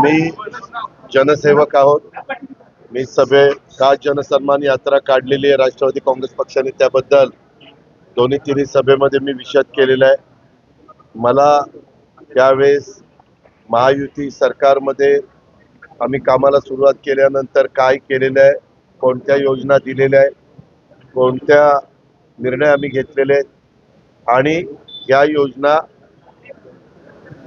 आम्ही जनसेवक आहोत. मी सभे का जनसन्मान यात्रा काढलेली आहे. राष्ट्रवादी काँग्रेस पक्षाने त्याबद्दल दोन्ही तिन्ही सभेमध्ये मी विषद केलेला आहे. मला त्यावेळेस महायुती सरकारमध्ये आम्ही कामाला सुरुवात केल्यानंतर काय केलेलं आहे कोणत्या योजना दिलेल्या आहे कोणत्या निर्णय आम्ही घेतलेले आहेत आणि या योजना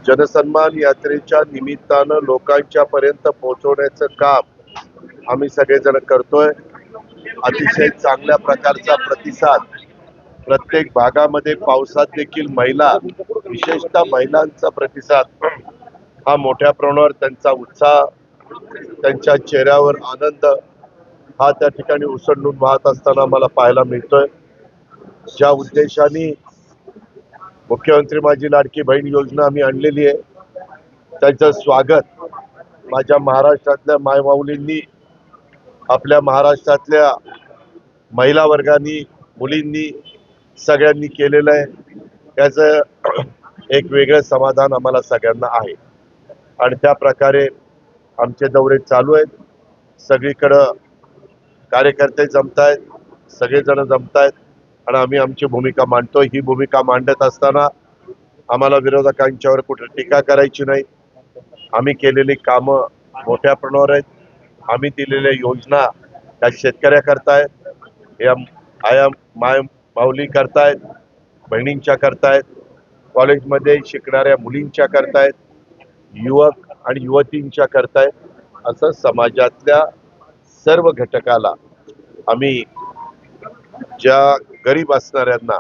जनसन्मान यात्रेच्या निमित्तानं लोकांच्या पर्यंत पोहोचवण्याचं काम आम्ही सगळेजण करतोय. अतिशय चांगल्या प्रकारचा प्रतिसाद. प्रत्येक भागामध्ये पावसात देखील महिला विशेषतः महिलांचा प्रतिसाद हा मोठ्या प्रमाणावर त्यांचा उत्साह त्यांच्या चेहऱ्यावर आनंद हा त्या ठिकाणी उसंडून वाहत असताना मला पाहायला मिळतोय. ज्या उद्देशाने मुख्यमंत्री माझी लाडकी बहीण योजना आम्ही आणलेली आहे. त्याचं स्वागत माझ्या महाराष्ट्रातल्या मायमाऊलींनी आपल्या महाराष्ट्रातल्या महिला वर्गांनी मुलींनी सगळ्यांनी केलेलं आहे. त्याचं एक वेगळं समाधान आम्हाला सगळ्यांना आहे. आणि त्या प्रकारे आमचे दौरे चालू आहेत. सगळीकडं कार्यकर्ते जमतायत सगळेजण जमतायत. आणि आम्ही आमची भूमिका मांडतोय. ही भूमिका मांडत असताना आम्हाला विरोधकांच्यावर कुठे टीका करायची नाही. आम्ही केलेली कामं मोठ्या प्रमाणावर आहेत. आम्ही दिलेल्या योजना त्या शेतकऱ्या करतायत या आया माय माऊली करतायत बहिणींच्या करतायत. कॉलेजमध्ये शिकणाऱ्या मुलींच्या करतायत. युवक आणि युवतींच्या करतायत. असं समाजातल्या सर्व घटकाला आम्ही ज्या गरीब असणाऱ्यांना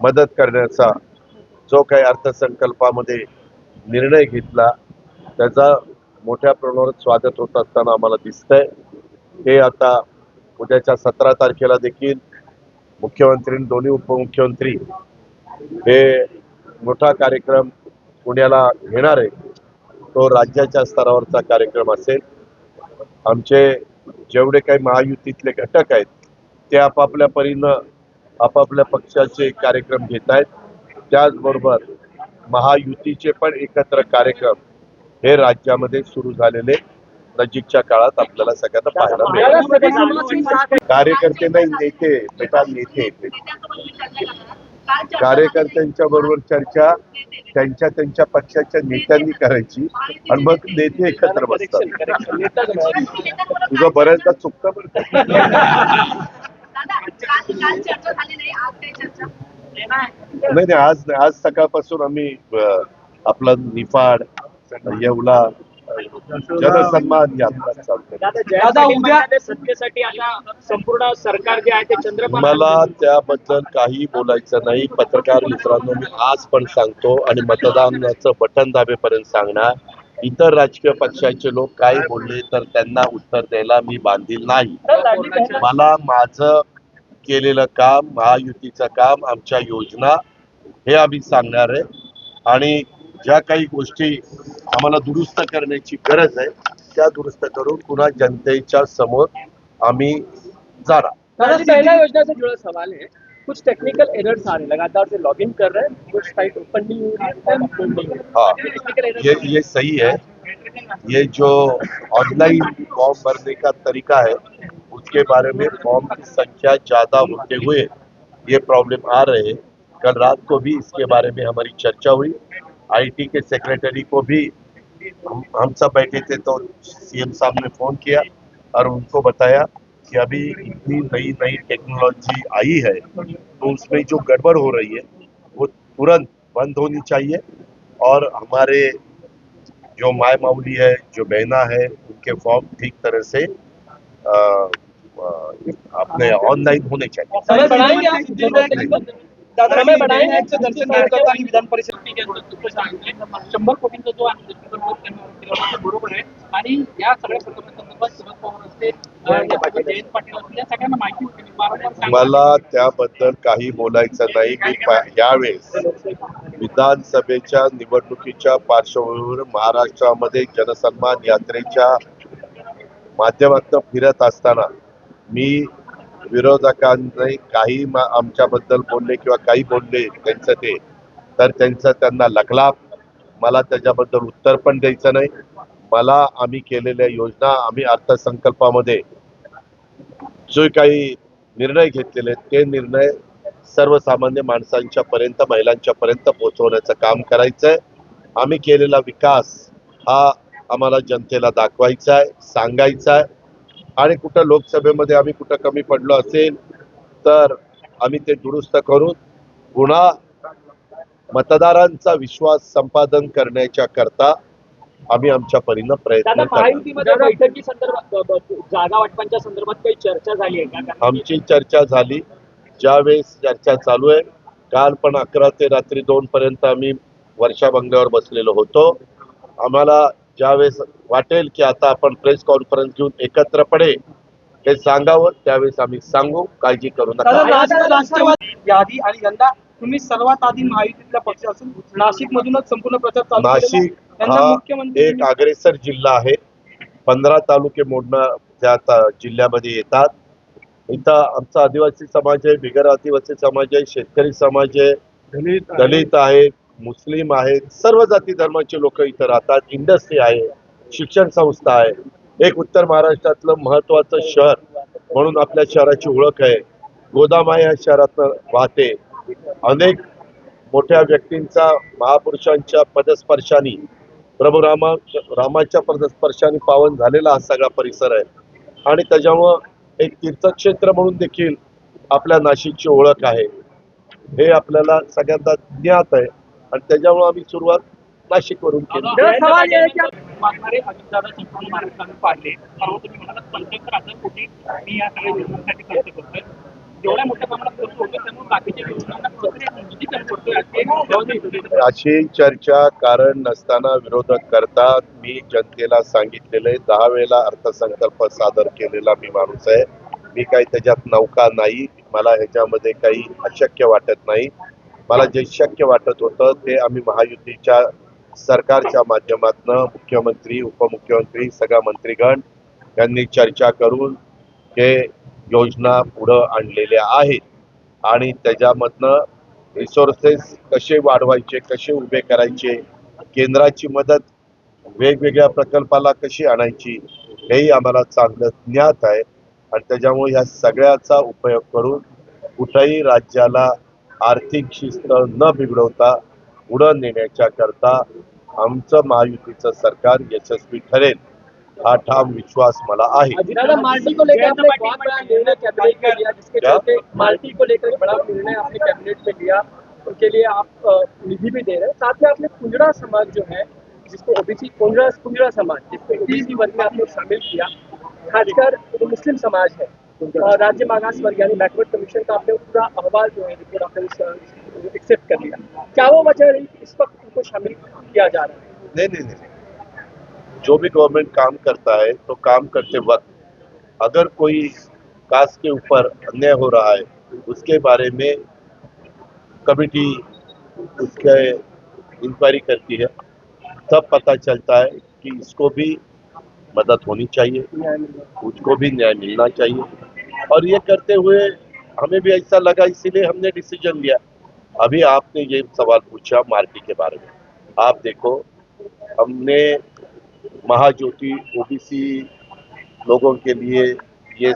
मदत करण्याचा जो काही अर्थसंकल्पामध्ये निर्णय घेतला त्याचा मोठ्या प्रमाणावर स्वागत होत असताना आम्हाला दिसतंय. हे आता उद्याच्या सतरा तारखेला देखील मुख्यमंत्री दोन्ही उपमुख्यमंत्री हे मोठा कार्यक्रम पुण्याला घेणार आहे तो राज्याच्या स्तरावरचा कार्यक्रम असेल. आमचे जेवढे काही महायुतीतले घटक आहेत ते आपापल्या परीनं आपापल्या पक्षाचे कार्यक्रम घेत आहेत. त्याचबरोबर महायुतीचे पण एकत्र कार्यक्रम हे राज्यामध्ये सुरू झालेले नजीकच्या काळात आपल्याला सगळ्यांना पाहायला मिळेल. कार्यकर्ते नाही नेते बेटा नेते येते कार्यकर्त्यांच्या बरोबर चर्चा त्यांच्या त्यांच्या पक्षाच्या नेत्यांनी करायची आणि मग नेते एकत्र बसतात. तुझं बऱ्याचदा चुकतं बरं नाही नाही आज नाही आज सकाळपासून आम्ही आपला निफाड येवला जनसन्मान यात्रा चालते. दादा उद्या सत्तेसाठी आता संपूर्ण सरकार जे आहे ते चंद्रबाबू मला त्याबद्दल काही बोलायचं नाही. पत्रकार मित्रांनो मी आज पण सांगतो आणि मतदानाचं बटन दाबेपर्यंत सांगणार. इतर राजकीय पक्षाचे लोक काही बोलले तर त्यांना उत्तर द्यायला मी बांधील नाही. मला माझं केलेलं काम महायुतीचं काम आमच्या योजना हे आम्ही सांगणार आहे. आणि ज्या काही गोष्टी आम्हाला दुरुस्त करण्याची गरज आहे त्या दुरुस्त करून पुन्हा जनतेच्या समोर आम्ही जाणार. योजना से जुड़ा सवाल है कुछ टेक्निकल एरर्स आ रहे हैं लगातार से लॉग इन कर रहे हैं कुछ साइट ओपन नहीं हो। रही है। हाँ है ये ये सही है। ये जो ऑनलाइन फॉर्म भरने का तरीका है उसके बारे में फॉर्म की संख्या ज़्यादा होते हुए ये प्रॉब्लम आ रहे हैं। कल रात को भी इसके बारे में हमारी चर्चा हुई। आईटी के सेक्रेटरी को भी हम हम सब बैठे थे तो सीएम साहब ने फ़ोन किया और उनको बताया। कि अभी इतनी नई नई टेक्नोलॉजी आई है तो उसमें जो गड़बड़ हो रही है वो तुरंत बंद होनी चाहिए। और हमारे जो माय माउली है जो बहना है उनके फॉर्म ठीक तरह से आ, अपने ऑनलाइन होने चाहिए। समय बढ़ाएंगे दर्शन आणि विधान परिषद शंभर कोटींचा जो बरोबर आहे. आणि या सगळ्या शरद पवार असते अं, जयंत पाटील असतील या सगळ्यांना माहिती होती. मी वारंवार सांगतो. मला त्याबद्दल काही बोलायचं नाही. मी यावेळेस विधानसभेच्या निवडणुकीच्या पार्श्वभूमीवर महाराष्ट्रामध्ये जनसन्मान यात्रेच्या माध्यमातून फिरत असताना मी विरोधकांनी काही आमच्याबद्दल बोलले किंवा काही बोलले त्यांचं ते. तर त्यांचा त्यांना लखलाप. मला त्याच्याबद्दल उत्तर पण द्यायचं नाही. मला आम्ही केलेल्या योजना आम्ही अर्थसंकल्पामध्ये जो काही निर्णय घेतलेले ते निर्णय सर्वसामान्य माणसांच्या पर्यंत महिलांच्या पर्यंत पोहोचवण्याचं काम करायचंय. आम्ही केलेला विकास हा आम्हाला जनतेला दाखवायचा आहे सांगायचा आहे आणि कुठं लोकसभेमध्ये आम्ही कुठं कमी पडलो असेल तर आम्ही ते दुरुस्त करून पुन्हा मतदारांचा विश्वास संपादन करण्याच्या करता आम्ही आमच्या परीनं प्रयत्न दादा करणार. महायुतीमध्ये बैठकी संदर्भात ब- ब- जागा वाटपांच्या संदर्भात काही चर्चा झाली आहे का? कारण आमची चर्चा झाली. ज्यावेळेस चर्चा चालू आहे काल पण अकरा ते रात्री दोन पर्यंत आम्ही वर्षा बंगल्यावर बसलेलो होतो. आम्हाला ज्यावेळेस वाटेल की आता आपण प्रेस कॉन्फरन्स घेऊन एकत्रपणे हे सांगावं त्यावेळेस आम्ही सांगू काळजी करू नका. यादी आणि यंदा तुम्ही सर्वात आधी महायुतीतला पक्ष असून नाशिक मधूनच संपूर्ण प्रचार आहे. नाशिक हा एक अग्रेसर जिल्हा आहे. पंधरा तालुके मोडणं त्या जिल्ह्यामध्ये येतात. इथं आमचा आदिवासी समाज आहे बिगर आदिवासी समाज आहे शेतकरी समाज आहे दलित आहेत मुस्लिम आहेत सर्व जाती धर्माचे लोक इथं राहतात इंडस्ट्री आहे शिक्षण संस्था आहे. एक उत्तर महाराष्ट्रातलं महत्वाचं शहर म्हणून आपल्या शहराची ओळख आहे. गोदामा या शहरात वाहते अनेक मोठ्या व्यक्तींचा महापुरुषांच्या पदस्पर्शानी प्रभू रामा रामाच्या पदस्पर्शाने पावन झालेला हा सगळा परिसर आहे. आणि त्याच्यामुळं एक तीर्थक्षेत्र म्हणून देखील आपल्या नाशिकची ओळख आहे. हे आपल्याला सगळ्यांना ज्ञात आहे. आणि त्याच्यामुळे आम्ही सुरुवात नाशिकवरून केली. अशी चर्चा कारण नसताना विरोधक करतात. मी जनतेला सांगितलेलं आहे. दहा वेळेला अर्थसंकल्प सादर केलेला मी माणूस आहे. मी काही त्याच्यात नौका नाही. मला ह्याच्यामध्ये काही अशक्य वाटत नाही. मला जे शक्य वाटत होतं ते आम्ही महायुतीच्या सरकारच्या माध्यमातून मुख्यमंत्री उपमुख्यमंत्री सगळा मंत्रीगण यांनी चर्चा करून हे योजना पुढं आणलेल्या आहेत. आणि त्याच्यामधनं रिसोर्सेस कसे वाढवायचे कसे उभे करायचे केंद्राची मदत वेगवेगळ्या प्रकल्पाला कशी आणायची हेही आम्हाला चांगलं ज्ञात आहे. आणि त्याच्यामुळे ह्या सगळ्याचा उपयोग करून कुठंही राज्याला आर्थिक शिस्त न बिघडवता पुढं नेण्याच्या करता आमचं महायुतीचं सरकार यशस्वी ठरेल हा ठाम विश्वास मला आहे. उनके लिए आप निधि भी दे रहे हैं। साथ में आपने कुंजड़ा समाज जो है जिसको ओबीसी कुंजड़ा कुंजड़ा समाज जिसको ओबीसी वर्ग में आपने शामिल किया खासकर मुस्लिम समाज है राज्य मागास वर्ग यानी बैकवर्ड कमीशन का आपने पूरा अहवाल जो है आपने एक्सेप्ट कर लिया। क्या वो वजह रही इस वक्त उनको शामिल किया जा रहा है? नहीं नहीं नहीं। जो भी गवर्नमेंट काम करता है तो काम करते वक्त अगर कोई कास्ट के ऊपर अन्याय हो रहा है, उसके बारे में कमिटी उसके इंक्वायरी करती है, तब पता चलता है कि इसको भी मदद होनी चाहिए। उसको भी न्याय मिलना चाहिए। और ये करते हुए हमें भी ऐसा लगा इसीलिए हमने डिसीज़न लिया। अभी आपने ये सवाल पूछा मार्टी के बारे में। आप देखो हमने महाज्योति ओबीसी लोगों के लिए ये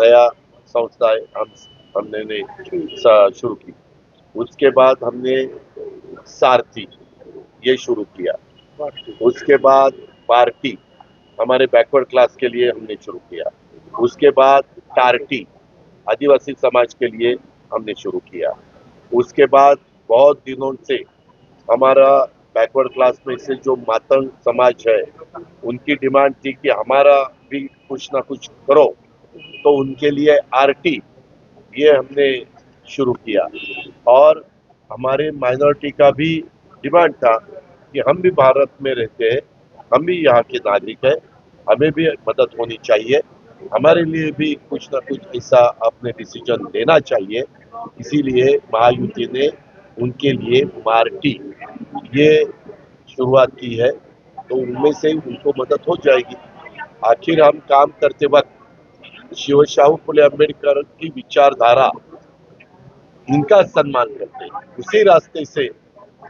नया संस्था हम हमने ने शुरू की। उसके बाद हमने सारथी ये शुरू किया। उसके बाद पार्टी हमारे बैकवर्ड क्लास के लिए हमने शुरू किया। उसके बाद टार्टी आदिवासी समाज के लिए हमने शुरू किया। उसके बाद बहुत दिनों से हमारा बैकवर्ड क्लास में से जो मातंग समाज है, उनकी डिमांड थी कि हमारा भी कुछ ना कुछ करो। तो उनके लिए आरटी, ये हमने शुरू किया। और हमारे माइनॉरिटी का भी डिमांड था कि हम भी भारत में रहते हैं। हम भी यहाँ के नागरिक हैं। हमें भी मदद होनी चाहिए। हमारे लिए भी कुछ ना कुछ ऐसा अपने डिसीज़न लेना चाहिए। इसीलिए महायुति ने उनके लिए मार्टी ये शुरुआत की है। तो उनमें से उनको मदद हो जाएगी। आखिर हम काम करते वक्त शिव शाहू फुले अंबेडकर की विचारधारा इनका सम्मान करते हैं। उसी रास्ते से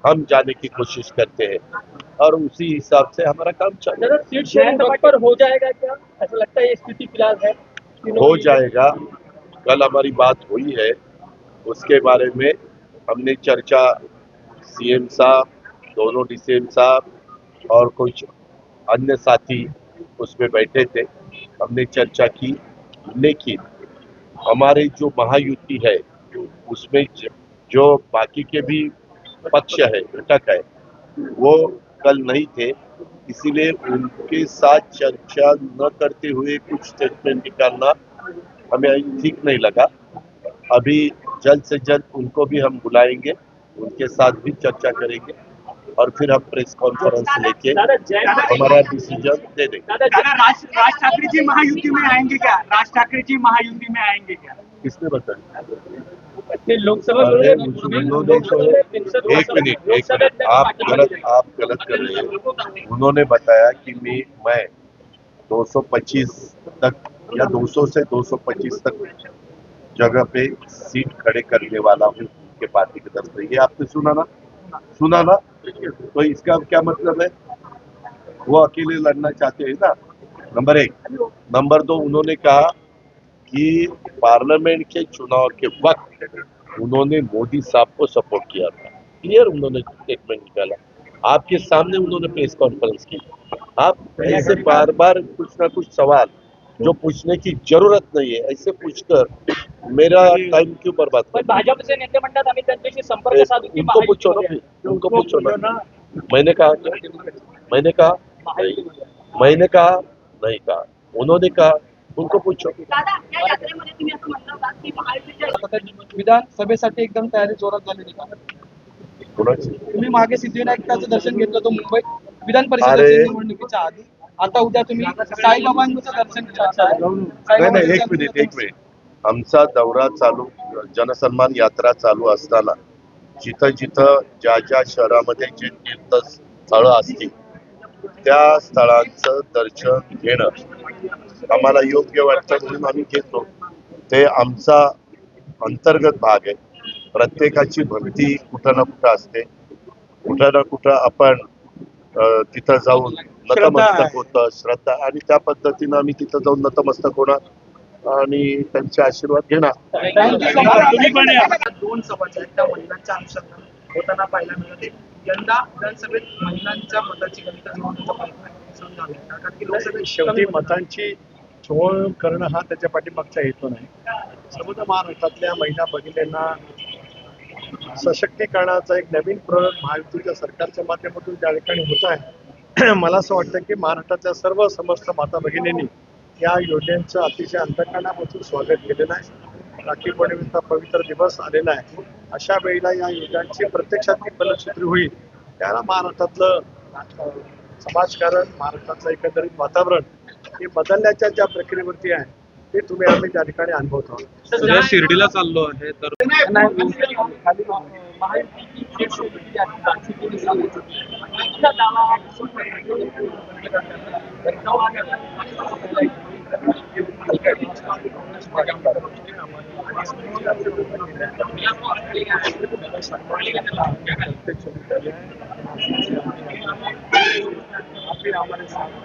हम जाने की कोशिश करते हैं। और उसी हिसाब से हमारा काम चल सीट शेयरिंग पर हो जाएगा क्या ऐसा लगता है ये स्थिति फ़िलहाल है। हो जाएगा। कल हमारी बात हुई है। उसके बारे में हमने चर्चा सीएम साहब दोनों डीसीएम साहब और कुछ अन्य साथी उसमें बैठे थे। हमने चर्चा की। लेकिन हमारे जो महायुति है उसमें जो बाकी के भी पक्ष है घटक है वो कल नहीं थे इसीलिए उनके साथ चर्चा न करते हुए कुछ स्टेटमेंट निकालना हमें ठीक नहीं लगा। अभी जल्द से जल्द उनको भी हम बुलाएँगे उनके साथ भी चर्चा करेंगे और फिर हम प्रेस कॉन्फ्रेंस लेके हमारा डिसीज़न दे देंगे। राज ठाकरे जी महायुति में आएँगे क्या? राज ठाकरे जी महायुति में आएँगे क्या? किसने बताया? एक मिनट एक मिनट आप गलत आप गलत कर रहे हैं। उन्होंने बताया कि मैं मैं 225 तक या 200 से 225 तक जगह पे सीट खड़े करने वाला हूँ उनके पार्टी की तरफ़ से ये आपने सुना ना? सुना ना? तो इसका क्या मतलब है? वो अकेले लड़ना चाहते हैं ना? नंबर एक। नंबर दो उन्होंने कहा कि पार्लियामेंट के चुनाव के वक्त उन्होंने मोदी साहब को सपोर्ट किया था। क्लियर उन्होंने स्टेटमेंट निकाला। आपके सामने उन्होंने प्रेस कॉन्फ्रेंस की। आप ऐसे बार बार कुछ ना कुछ सवाल जो पूछने की ज़रूरत नहीं है ऐसे पूछकर मेरा टाइम क्यों बर्बाद कर भाजपचे नेते म्हणतात आम्ही त्यांच्याशी संपर्क साधू उनको पूछो ना उनको पूछो ना मैंने कहा मैंने कहा मैंने कहा नहीं कहा। उन्होंने कहा उनको पूछो. दादा या यात्रेमध्ये तुम्ही असं म्हणलं होता की महायुतीच्या आता त्या विधानसभेसाठी एकदम तयारी जोरात झालेली का तुम्ही मागे सिद्धिविनायकाचं दर्शन घेतलं होतं मुंबईत. विधान. परिषदेच्या निवडणुकीच्या आधी. आता उद्या तुम्ही साईबाबांचं दर्शन मिनिट एक मिनिट. आमचा दौरा चालू जनसन्मान यात्रा चालू असताना जिथं जिथं ज्या ज्या शहरामध्ये जे तीर्थस्थळं असतील त्या स्थळांचं दर्शन घेणं आम्हाला योग्य वाटतं म्हणून आम्ही घेतो. ते आमचा अंतर्गत भाग आहे. प्रत्येकाची भक्ती कुठं ना कुठं असते. कुठं ना कुठं आपण तिथं जाऊन नतमस्तक होतं श्रद्धा आणि त्या पद्धतीनं आम्ही तिथं जाऊन नतमस्तक होणार आणि त्यांचे आशीर्वाद घेणार. दोन आहेत त्या महिलांच्या होताना पाहायला मिळते. यंदा विधानसभेत महिलांच्या मताची गणित जुळवण्याचा प्रयत्न कारण की लोकसभेत शेवटी मतांची जुळवण करणं हा त्याच्या पाठीमागचा हेतू नाही. समजा महाराष्ट्रातल्या महिला भगिनींना सशक्तीकरणाचा एक नवीन प्रयोग महायुतीच्या सरकारच्या माध्यमातून त्या ठिकाणी होत आहे मला असं वाटतं की महाराष्ट्रातल्या सर्व समस्त माता भगिनींनी या योजनेचं अतिशय अंतकरणापासून स्वागत केलेलं आहे. राखी पौर्णिमेचा पवित्र दिवस आलेला आहे. अशा वेळेला या योजनांची प्रत्यक्षात फलश्रुती होईल. त्याला महाराष्ट्रातलं समाजकारण महाराष्ट्रातलं एकंदरीत वातावरण हे बदलण्याच्या ज्या प्रक्रियेवरती आहे ते तुम्ही आम्ही त्या ठिकाणी अनुभवत. आहोत शिर्डीला चाललो आहे तर खाली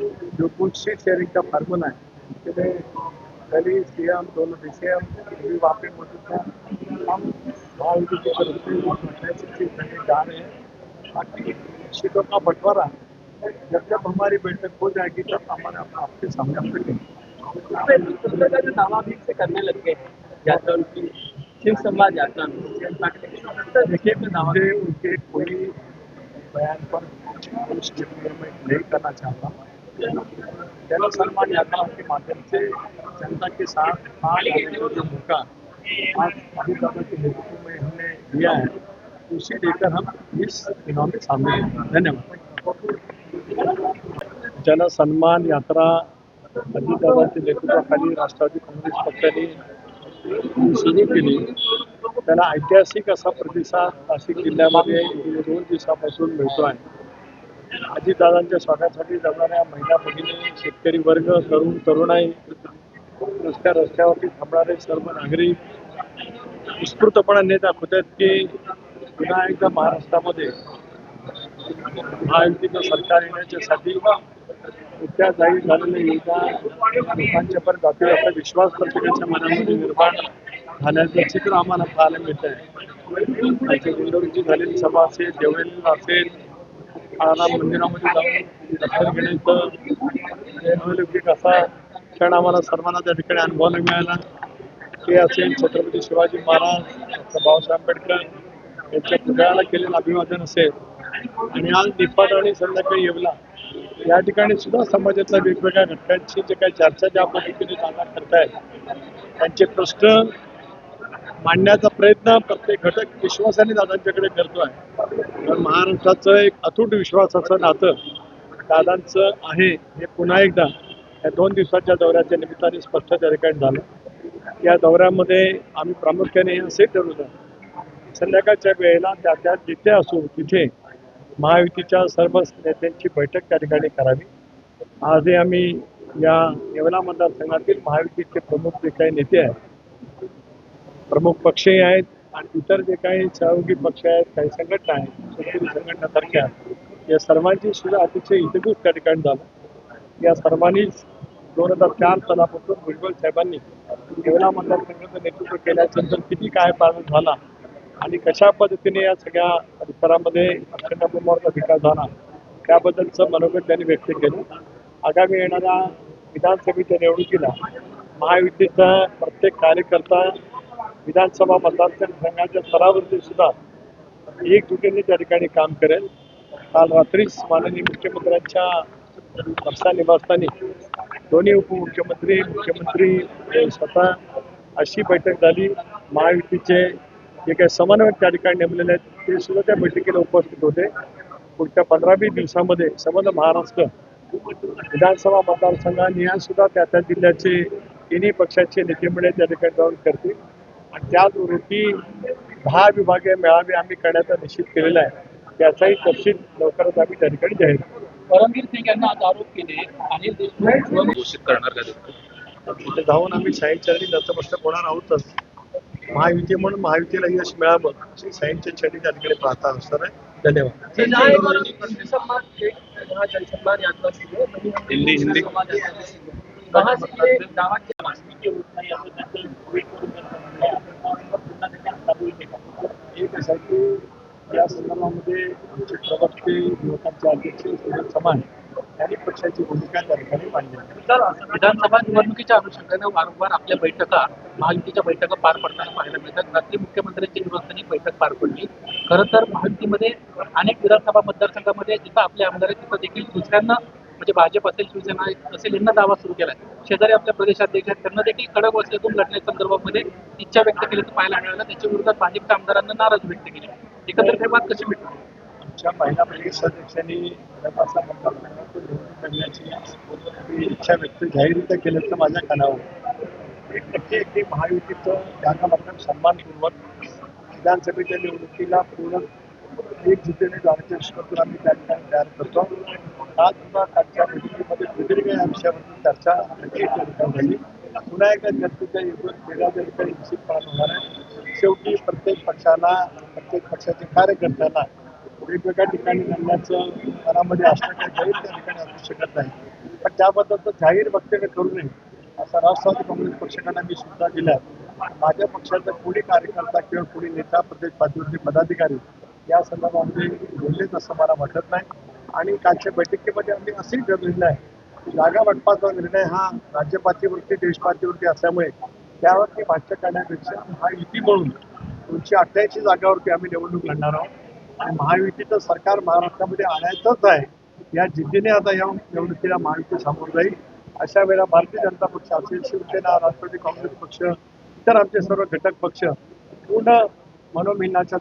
जो कुछ सीट शेयरिंग का फार्मूला है उसके लिए सी एम दोनों डी सी एम भी वहाँ पे मौजूद था हम महायुति की तरफ़ से सीट करने जा रहे हैं बाकी सीटों का बंटवारा जब जब हमारी बैठक हो जाएगी तब हमारे आप- आपके सामने हम रखेंगे इस तरह का जो दावा भी से करने लग गए हैं यात्रा उनकी शिव यात्रा में देखिए मैं मुझे उनके कोई बयान पर टिप्पणी मैं नहीं करना चाहता। जन सम्मान यात्रा के माध्यम से। जनता के साथ आने का जो मौका, आज अभी दादा के नेतृत्व में हमने दिया है, उसी लेकर हम इस चुनाव में सामने धन्यवाद। जनसन्मान यात्रा अजितदादांच्या नेतृत्वाखाली राष्ट्रवादी काँग्रेस पक्षाने सुरू केली त्याला ऐतिहासिक असा प्रतिसाद नाशिक जिल्ह्यामध्ये दोन दिवसापासून मिळतो आहे अजितदादांच्या स्वागतासाठी जाणाऱ्या महिला भगिनी शेतकरी वर्ग तरुण तरुणाई रस्त्या रस्त्यावरती थांबणारे सर्व नागरिक उत्स्फूर्तपणे दाखवत आहेत की पुन्हा एकदा महाराष्ट्रामध्ये महायुतीचं सरकार येण्याच्यासाठी त्या जाहीर झालेल्या योजना लोकांच्या पण जातील असा विश्वास प्रत्येकाच्या मनामध्ये निर्माण झाल्याचं चित्र आम्हाला पाहायला मिळत आहे त्याची गुंडवृत्ती झालेली सभा असेल देवळेला असेल काळाराम मंदिरामध्ये जाऊन दर्शन घेण्याचं असा क्षण आम्हाला सर्वांना त्या ठिकाणी अनुभवायला मिळाला. ते असेल छत्रपती शिवाजी महाराज डॉक्टर बाबासाहेब आंबेडकर यांच्या पुतळ्याला केलेलं अभिवादन असेल. आणि आज निफाड आणि संध्याकाळी येवला. या ठिकाणी सुद्धा समाजातल्या वेगवेगळ्या घटकांची जे काही चर्चा ज्या पद्धतीने दादा करतायत त्यांचे प्रश्न मांडण्याचा प्रयत्न प्रत्येक घटक विश्वासाने दादांच्याकडे करतो आहे. तर महाराष्ट्राचं एक अतूट विश्वासाचं नातं दादांचं आहे हे पुन्हा एकदा या दोन दिवसाच्या दौऱ्याच्या निमित्ताने स्पष्ट त्या ठिकाणी झालं. या दौऱ्यामध्ये आम्ही प्रामुख्याने असे ठरवलं संध्याकाळच्या वेळेला त्या त्या जिथे असू तिथे महायुतीच्या सर्व नेत्यांची बैठक त्या ठिकाणी करावी. आजही आम्ही या येवला मतदारसंघातील महायुतीचे प्रमुख जे काही नेते आहेत प्रमुख पक्षही आहेत आणि इतर जे काही सहयोगी पक्ष आहेत काही संघटना आहेत शेतकरी संघटनासारख्या या सर्वांची सुद्धा अतिशय हितगुज त्या ठिकाणी झालं. या सर्वांनीच दोन हजार चार सालापासून भुजबळ साहेबांनी येवला मतदारसंघाचं नेतृत्व केल्यानंतर किती काय पालन झाला आणि कशा पद्धतीने या सगळ्या परिसरामध्ये पक्षांचा विकास झाला त्याबद्दलचं मनोगत त्यांनी व्यक्त केलं. आगामी येणाऱ्या विधानसभेच्या निवडणुकीला महायुतीचा प्रत्येक कार्यकर्ता विधानसभा मतदारसंघाच्या स्तरावरती सुद्धा एकजुटीने त्या ठिकाणी काम करेल. काल रात्रीच माननीय मुख्यमंत्र्यांच्या वर्षा निवासस्थानी दोन्ही उपमुख्यमंत्री मुख्यमंत्री स्वतः अशी बैठक झाली. महायुतीचे जे काही समन्वयक त्या ठिकाणी नेमलेले आहेत ते सुद्धा त्या बैठकीला उपस्थित होते. पुढच्या पंधरावी दिवसामध्ये समग्र महाराष्ट्र विधानसभा मतदारसंघाने या सुद्धा त्या त्या जिल्ह्याचे तिन्ही पक्षाचे नेते त्या ठिकाणी जाऊन करतील. आणि त्याच वृत्ती दहा विभागीय मेळावे आम्ही करण्याचा निश्चित केलेला आहे त्याचाही तपशील लवकरच आम्ही त्या ठिकाणी जाहीर. परमवीर सिंग यांना आज आरोप केले अनिल देशमुख घोषित करणार का? तिथे जाऊन आम्ही साईंचरणी नतमस्तक होणार आहोतच महायुती म्हणून महायुतीला यश मिळावं अशी साईंच्या चरणी त्या ठिकाणी प्रार्थना असणार आहे धन्यवाद हिंदी हिंदी एक असा की या संदर्भामध्ये आमचे प्रवक्ते लोकांचे अध्यक्ष सुनील चव्हाण यांनी पक्षाची भूमिका त्या ठिकाणी मांडली आहे. विधानसभा निवडणुकीच्या अनुषंगाने वारंवार आपल्या बैठका महायुतीच्या बैठका पार पडताना पाहायला मिळतात रात्री मुख्यमंत्र्यांच्या निवासस्थानी बैठक पार पडली खरं तर महायुतीमध्ये अनेक विधानसभा मतदारसंघामध्ये जिथं आपले आमदार आहेत तिथं देखील दुसऱ्यांना म्हणजे भाजप असेल शिवसेना असेल यांना दावा सुरू केलाय. शेजारी आपल्या प्रदेशाध्यक्ष त्यांना देखील कडक वसल्यातून लढण्यासंदर्भामध्ये इच्छा व्यक्त केल्याचं पाहायला मिळालं. त्याच्या विरोधात भाजपच्या आमदारांना नाराज व्यक्त केली. एकंदरीत हे बात कशी मिटणार आमच्या महिला प्रदेश अध्यक्षांनी करण्याची इच्छा व्यक्त जाहीररित्या केल्याचं माझ्या कानावर. एक नक्की एक महायुतीचं त्यांना मात्र सन्मानपूर्वक विधानसभेच्या निवडणुकीला पूर्ण एकजुटीने जाण्याच्या आम्ही त्या ठिकाणी तयार करतो. आज सुद्धा कालच्या बैठकीमध्ये प्रदीर्घ या विषयावरती चर्चा नक्की झाली पुन्हा एकदा चर्चेच्या येऊन वेगळ्या त्या ठिकाणी होणार आहे. शेवटी प्रत्येक पक्षाला प्रत्येक पक्षाच्या कार्यकर्त्यांना वेगवेगळ्या ठिकाणी लढण्याचं मनामध्ये असणं काही जाहीर त्या ठिकाणी असू शकत नाही. पण त्याबद्दलचं जाहीर वक्तव्य करू नये असा राष्ट्रवादी काँग्रेस पक्षांना मी सुद्धा दिला माझ्या पक्षाचा कोणी कार्यकर्ता किंवा कोणी नेता प्रदेश पातळीवरचे पदाधिकारी या संदर्भामध्ये बोललेच असं मला वाटत नाही. आणि कालच्या बैठकीमध्ये आम्ही असंही ठरलेलं आहे जागा वाटपाचा निर्णय हा राज्य पातळीवरती देश पातळीवरती असल्यामुळे त्यावरती भाष्य करण्यापेक्षा महायुती म्हणून दोनशे अठ्ठ्याऐंशी जागावरती आम्ही निवडणूक लढणार आहोत. आणि महायुतीचं सरकार महाराष्ट्रामध्ये आणायचंच आहे. या जिद्दीने आता या निवडणुकीला महायुती सामोरं जाईल. अशा वेळेला भारतीय जनता पक्ष असेल शिवसेना राष्ट्रवादी काँग्रेस पक्ष इतर आमचे सर्व घटक पक्ष पूर्ण मनोमिलनाच्या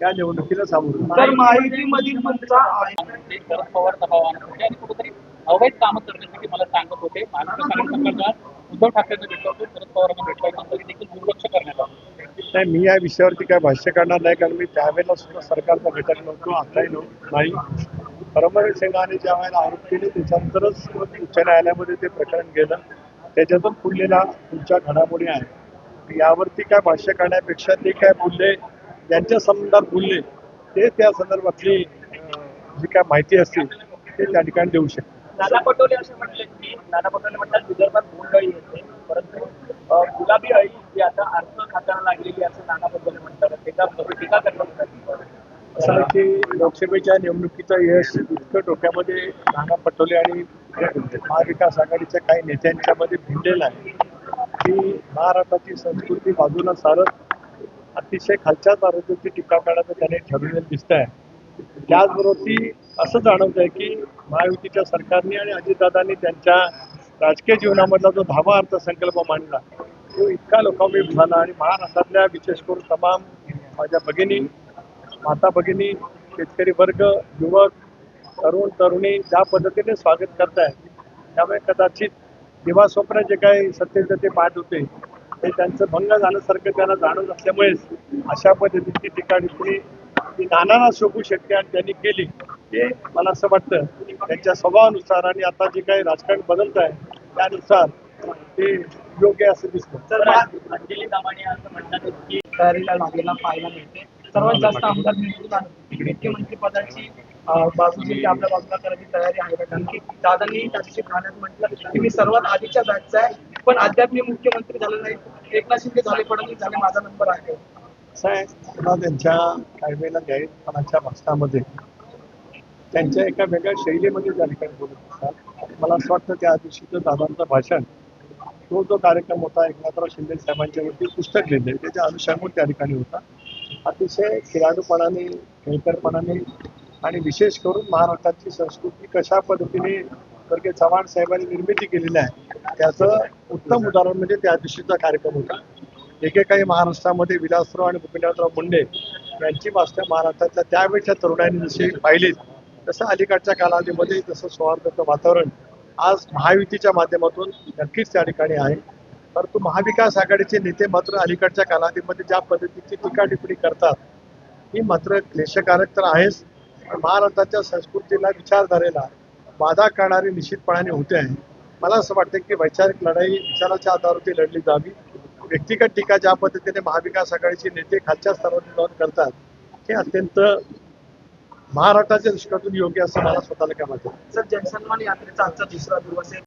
द्वारे या निवडणुकीला सामोरं तर तुमचा शरद पवार दबाव आणत होते आणि कुठेतरी अवैध कामं करण्यासाठी मला सांगत होते. महाराष्ट्र शासन सरकारला उद्धव ठाकरेंना भेटलो होतो. शरद पवारांना भेटलो होतो. तरी देखील दुर्लक्ष करण्यात आलं. नाही मी या विषयावरती काय भाष्य करणार नाही. कारण मी त्यावेळेला सुद्धा सरकारचा घटक नव्हतो. आताही नव्हतो. नाही. परमवीर सिंगाने ज्या वेळेला आरोप केले त्याच्यानंतरच उच्च न्यायालयामध्ये ते प्रकरण गेलं. त्याच्यातून फुललेल्या पुढच्या घडामोडी आहेत. यावरती काय भाष्य करण्यापेक्षा ते काय बोलले ज्यांच्या संबंधात बोलले ते त्या संदर्भातली जी काय माहिती असतील ते त्या ठिकाणी देऊ शकतात नाना पटोले असं म्हटले की नाना पटोले म्हणतात विदर्भात बोंडअळी येते परंतु गुलाबी अळी जी आता अर्थ खात्याला लागलेली असं नाना पटोले म्हणतात. टीका टीका करतात असं आहे की लोकसभेच्या निवडणुकीचं यश इतकं डोक्यामध्ये नाना पटोले आणि महाविकास आघाडीच्या काही नेत्यांच्यामध्ये भिडलेलं आहे की महाराष्ट्राची संस्कृती बाजूला सारत अतिशय खालच्या आरोग्याची टीका करण्याचं त्याने ठरवलेलं दिसत आहे त्याचबरोबर ती असं जाणवत आहे की महायुतीच्या सरकारने आणि अजितदादांनी त्यांच्या राजकीय जीवनामधला जो धावा अर्थसंकल्प मांडला तो इतका लोकांविप झाला आणि महाराष्ट्रातल्या विशेष करून तमाम माझ्या भगिनी माता भगिनी शेतकरी वर्ग युवक तरुण तरुणी ज्या पद्धतीने स्वागत करताय त्यामुळे कदाचित दिवास्वप्न जे काही सत्तेचं ते पाठ होते हे त्यांचं भंग झाल्यासारखं त्यांना जाणवत असल्यामुळेच अशा पद्धतीची ठिकाणी टिप्पणी ती नानांना शोभू शकते आणि त्यांनी केली. हे मला असं वाटतं. त्यांच्या स्वभावानुसार आणि आता जे काही राजकारण बदलत आहे त्यानुसार ते योग्य असं दिसतं. अंजली दामाने असं म्हणतात की तयारीला लागलेला पाहायला मिळते. सर्वात जास्त आमदार निवडून मुख्यमंत्री पदाची बाजूची बाजू जी आपल्या बाजूला करायची तयारी आहे का? कारण की दादांनी त्या दिवशी म्हटलं की मी सर्वात आधीच्या बॅचचा आहे. पण अद्याप मी मुख्यमंत्री झालो नाही. एकनाथ शिंदे झाले फडणवीस झाले माझा नंबर आहे. पुन्हा त्यांच्या कायमेला वेळेला न्यायपणाच्या भाषणामध्ये त्यांच्या एका वेगळ्या शैलीमध्ये त्या ठिकाणी बोलत असतात. मला असं वाटतं त्या दिवशीचं दादांचं भाषण तो जो कार्यक्रम होता एकनाथराव शिंदे साहेबांच्या वरती पुस्तक लिहिले त्याच्या अनुषंगाने त्या ठिकाणी होता. अतिशय खेळाडूपणाने खेळकरपणाने आणि विशेष करून महाराष्ट्राची संस्कृती कशा पद्धतीने स्वर्गीय चव्हाण साहेबांनी निर्मिती केलेली आहे. त्याचं उत्तम उदाहरण म्हणजे त्या दिवशीचा कार्यक्रम होता. एकेकाळी महाराष्ट्रामध्ये विलासराव आणि गोपीनाथराव मुंडे यांची वास्तव महाराष्ट्रातल्या त्यावेळच्या तरुणांनी जशी पाहिली तसं अलीकडच्या कालावधीमध्ये जसं सौहार्दाचं वातावरण आज महायुतीच्या माध्यमातून नक्कीच त्या ठिकाणी आहे. परंतु महाविकास आघाडीचे नेते मात्र अलीकडच्या कालावधीमध्ये ज्या पद्धतीची टीका टिप्पणी करतात ही मात्र क्लेशकारक तर आहेच. पण महाराष्ट्राच्या संस्कृतीला विचारधारेला बाधा करणारी निश्चितपणाने होते आहे. मला असं वाटतं की वैचारिक लढाई विचाराच्या आधारावरती लढली जावी. व्यक्तिगत टीका ज्या पद्धतीने महाविकास आघाडीचे नेते खालच्या स्तरावर जाऊन करतात हे अत्यंत महाराष्ट्राच्या दृष्टीतून योग्य असं मला स्वतःला काय वाटतं. सर जनसन्मान यात्रेचा आजचा दुसरा दिवस आहे.